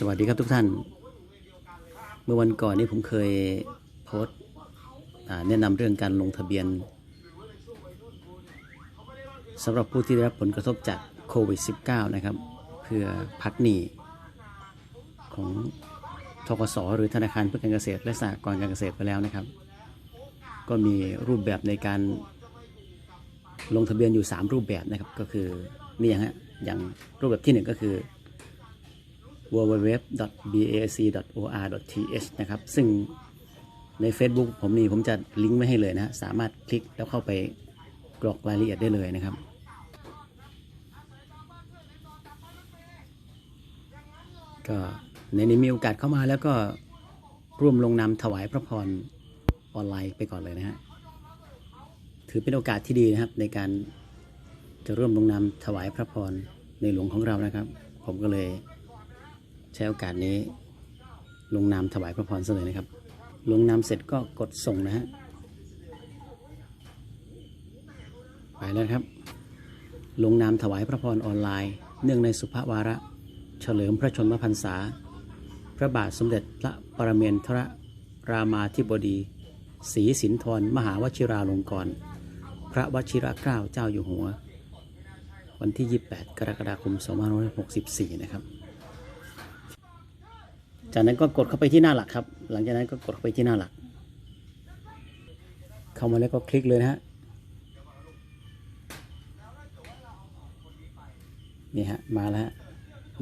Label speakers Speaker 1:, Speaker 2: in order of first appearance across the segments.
Speaker 1: สวัสดีครับทุกท่าน เมื่อวันก่อนนี้ผมเคยโพสต์แนะนำเรื่องการลงทะเบียนสำหรับผู้ที่ได้รับผลกระทบจากโควิด -19 นะครับ เพื่อพักหนี้ของทกสหรือธนาคารเพื่อการเกษตร และสหกรณ์การเกษตรไปแล้วนะครับ ก็มีรูปแบบในการลงทะเบียนอยู่ 3 รูปแบบนะครับ ก็คือนี่ฮะอย่างรูปแบบที่ 1 ก็คือ www.bac.or.th นะครับ ซึ่งใน Facebook ผมนี่ผมจะลิงก์ไว้ให้เลยนะสามารถคลิกแล้วเข้าไปกรอกรายละเอียดได้เลยนะครับ ก็ในนี้มีโอกาสเข้ามาแล้วก็ร่วมลงนามถวายพระพรออนไลน์ไปก่อนเลยนะฮะถือเป็นโอกาสที่ดีนะครับ ในการจะร่วมลงนามถวายพระพรในหลวงของเรานะครับ ผมก็เลย ใช้โอกาสนี้ ลงนามถวายพระพรซะเลยนะครับ ลงนามเสร็จก็กดส่งนะฮะไปแล้วครับ ลงนามถวายพระพรออนไลน์ เนื่องในสุภวาระ เฉลิมพระชนมพรรษา พระบาทสมเด็จพระปรเมนทรรามาธิบดีศรีสินธรมหาวชิราลงกรณ์พระวชิระเกล้าเจ้าอยู่หัว วันที่ 28 กรกฎาคม 2564 นะครับ จากนั้นก็กดเข้าไปที่หน้าหลักครับ หลังจากนั้นก็กดเข้าไปที่หน้าหลัก เข้ามาแล้วก็คลิกเลยนะฮะ นี่ฮะ มาแล้วฮะ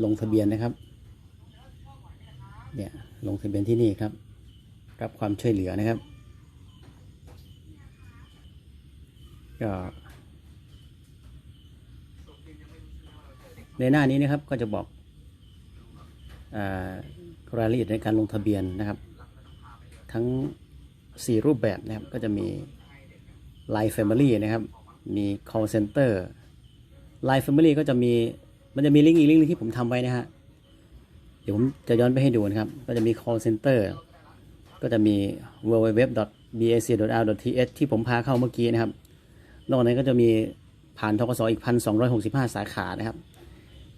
Speaker 1: ลงทะเบียนนะครับ เนี่ย ลงทะเบียนที่นี่ครับ รับความช่วยเหลือนะครับ ก็ในหน้านี้นะครับก็จะบอกอา รายละเอียดในการลงทะเบียนนะครับ ทั้ง 4 รูปแบบนะครับ ก็จะมี Line Family นะครับ มี Call Center Line Family ก็จะมี มันจะมีลิงก์อีกลิงก์นึงที่ผมทำไว้นะฮะ เดี๋ยวผมจะย้อนไปให้ดูนะครับ ก็จะมี call center ก็จะมี www.bac.r.th ที่ผมพาเข้าเมื่อกี้นะครับ นอกนั้นก็จะมีผ่านทกสอีก 1,265 สาขานะครับ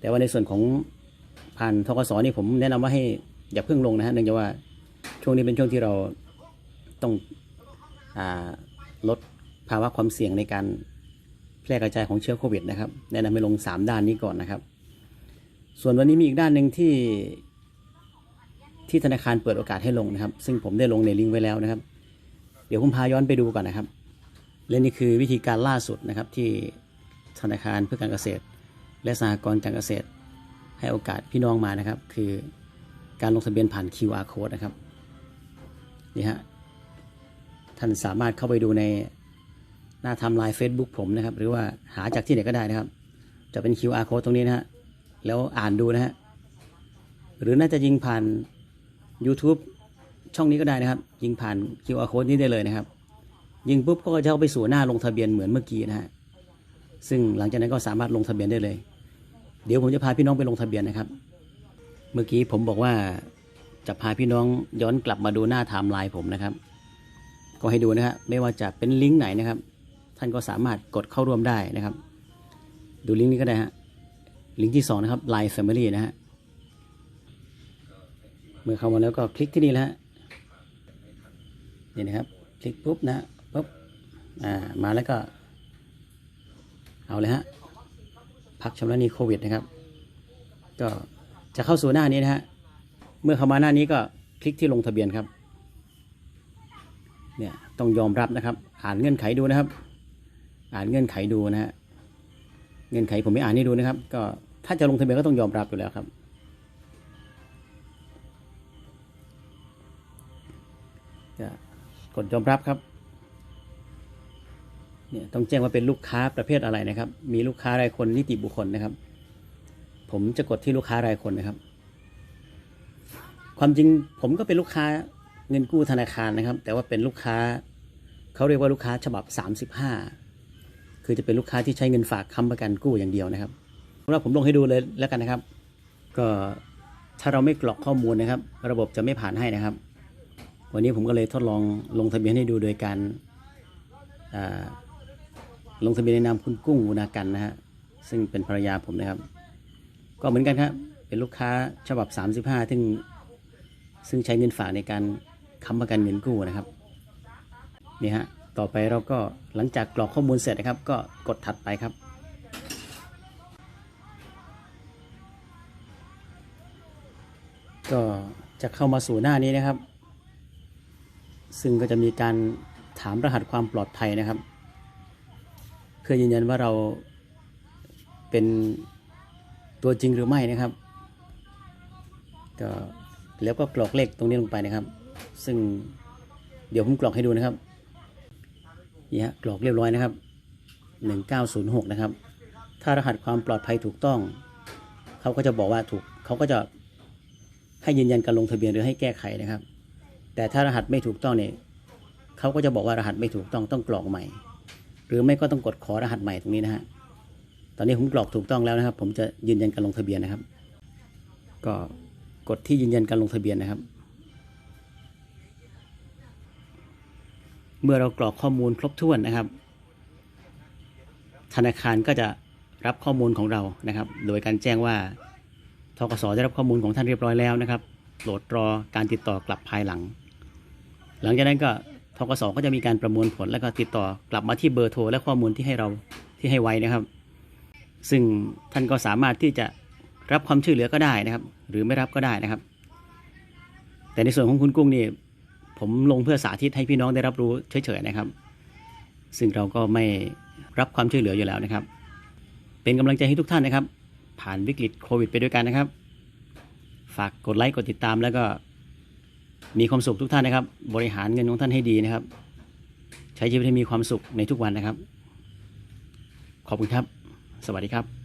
Speaker 1: แต่ว่าในส่วนของผ่านทกสนี่ผมแนะนำว่าให้ อย่าเพิ่งลงนะฮะเนื่องจากว่าช่วงนี้เป็นช่วงที่เราต้องอลดภาวะความเสี่ยงในการแพร่กระจายของเชื้อโควิดนะครับแนะนำให้ลง 3 ด้านนี้ก่อนนะครับ ส่วนวันนี้มีอีกด้านหนึ่งที่ที่ธนาคารเปิดโอกาสให้ลงนะครับ ซึ่งผมได้ลงในลิงก์ไว้แล้วนะครับ เดี๋ยวผมพาย้อนไปดูก่อนนะครับ และนี่คือวิธีการล่าสุดนะครับที่ธนาคารเพื่อการเกษตร และสหกรณ์การเกษตร ให้โอกาสพี่น้องมานะครับ คือ การลงทะเบียนผ่าน QR code นะครับนี่ฮะท่านสามารถเข้าไปดูในหน้าทำลาย Facebook ผมนะครับ หรือว่าหาจากที่ไหนก็ได้นะครับ จะเป็น QR code ตรงนี้นะฮะแล้วอ่านดูนะฮะหรือน่าจะยิงผ่าน YouTube ช่องนี้ก็ได้นะครับ ยิงผ่าน QR code นี้ได้เลยนะครับ ยิงปุ๊บก็จะเข้าไปสู่หน้าลงทะเบียนเหมือนเมื่อกี้นะฮะซึ่งหลังจากนั้นก็สามารถลงทะเบียนได้เลย เดี๋ยวผมจะพาพี่น้องไปลงทะเบียนนะครับ เมื่อกี้ผมบอกว่าจะพาพี่น้องย้อนกลับมาดูหน้าไทม์ไลน์ผมนะครับ ก็ให้ดูนะฮะไม่ว่าจะเป็นลิงก์ไหนนะครับ ท่านก็สามารถกดเข้าร่วมได้นะครับ ดูลิงก์นี้ก็ได้ฮะลิงก์ที่สองนะครับ Line Family นะฮะเมื่อเข้ามาแล้วก็คลิกที่นี่แล้วฮะนี่นะครับ คลิกปุ๊บนะฮะปุ๊บอ่ามาแล้วก็ เอาเลยฮะพักชำระหนี้โควิดนะครับ ก็ จะเข้าสู่หน้านี้นะฮะ เมื่อเข้ามาหน้านี้ก็คลิกที่ลงทะเบียนครับ เนี่ยต้องยอมรับนะครับ อ่านเงื่อนไขดูนะครับ อ่านเงื่อนไขดูนะฮะ เงื่อนไขผมไม่อ่านให้ดูนะครับ ก็ถ้าจะลงทะเบียนก็ต้องยอมรับอยู่แล้วครับ จะกดยอมรับครับ เนี่ยต้องแจ้งว่าเป็นลูกค้าประเภทอะไรนะครับ มีลูกค้ารายคนนิติบุคคลนะครับ ผมจะกดที่ลูกค้ารายคนนะครับ ความจริงผมก็เป็นลูกค้าเงินกู้ธนาคารนะครับ แต่ว่าเป็นลูกค้าเขาเรียกว่าลูกค้าฉบับ 35 คือจะเป็นลูกค้าที่ใช้เงินฝากค้ำประกันกู้อย่างเดียวนะครับเราะว่าผมลงให้ดูเลยแล้วกันนะครับ ก็ถ้าเราไม่กรอกข้อมูลนะครับ ระบบจะไม่ผ่านให้นะครับ วันนี้ผมก็เลยทดลองลงทะเบียนให้ดูโดยการลงทะเบียนในนามคุณกุ้งอุณากันนะฮะซึ่งเป็นภรรยาผมนะครับ ก็เหมือนกันครับเป็นลูกค้าฉบับ 35 ซึ่งซึ่งใช้เงินฝากในการค้ำประกันเงินกู้นะครับนี่ฮะต่อไปเราก็หลังจากกรอกข้อมูลเสร็จนะครับ ก็กดถัดไปครับ ก็จะเข้ามาสู่หน้านี้นะครับ ซึ่งก็จะมีการถามรหัสความปลอดภัยนะครับ เพื่อยืนยันว่าเราเป็น ตัวจริงหรือไม่นะครับ ก็แล้วก็กรอกเลขตรงนี้ลงไปนะครับ ซึ่งเดี๋ยวผมกรอกให้ดูนะครับนี่ฮะกรอกเรียบร้อยนะครับ 1906 นะครับ ถ้ารหัสความปลอดภัยถูกต้อง เขาก็จะบอกว่าถูกเขาก็จะให้ยืนยันการลงทะเบียนหรือให้แก้ไขนะครับ แต่ถ้ารหัสไม่ถูกต้องเนี่ยเขาก็จะบอกว่ารหัสไม่ถูกต้องต้องกรอกใหม่ หรือไม่ก็ต้องกดขอรหัสใหม่ตรงนี้นะฮะ ตอนนี้ผมกรอกถูกต้องแล้วนะครับ ผมจะยืนยันการลงทะเบียนนะครับ ก็กดที่ยืนยันการลงทะเบียนนะครับ เมื่อเรากรอกข้อมูลครบถ้วนนะครับ ธนาคารก็จะรับข้อมูลของเรานะครับ โดยการแจ้งว่าทกสได้รับข้อมูลของท่านเรียบร้อยแล้วนะครับโปรดรอการติดต่อกลับภายหลัง หลังจากนั้นก็ทกสก็จะมีการประมวลผลแล้วก็ติดต่อกลับมาที่เบอร์โทรและข้อมูลที่ให้เราที่ให้ไว้นะครับ ซึ่งท่านก็สามารถที่จะรับความช่วยเหลือก็ได้นะครับ หรือไม่รับก็ได้นะครับ แต่ในส่วนของคุณกุ้งนี่ผมลงเพื่อสาธิตให้พี่น้องได้รับรู้เฉยๆนะครับ ซึ่งเราก็ไม่รับความช่วยเหลืออยู่แล้วนะครับ เป็นกำลังใจให้ทุกท่านนะครับ ผ่านวิกฤตโควิด ไปด้วยกันนะครับ ฝากกดไลค์กดติดตามแล้วก็มีความสุขทุกท่านนะครับ บริหารเงินของท่านให้ดีนะครับ ใช้ชีวิตให้มีความสุขในทุกวันนะครับ ขอบคุณครับ สวัสดีครับ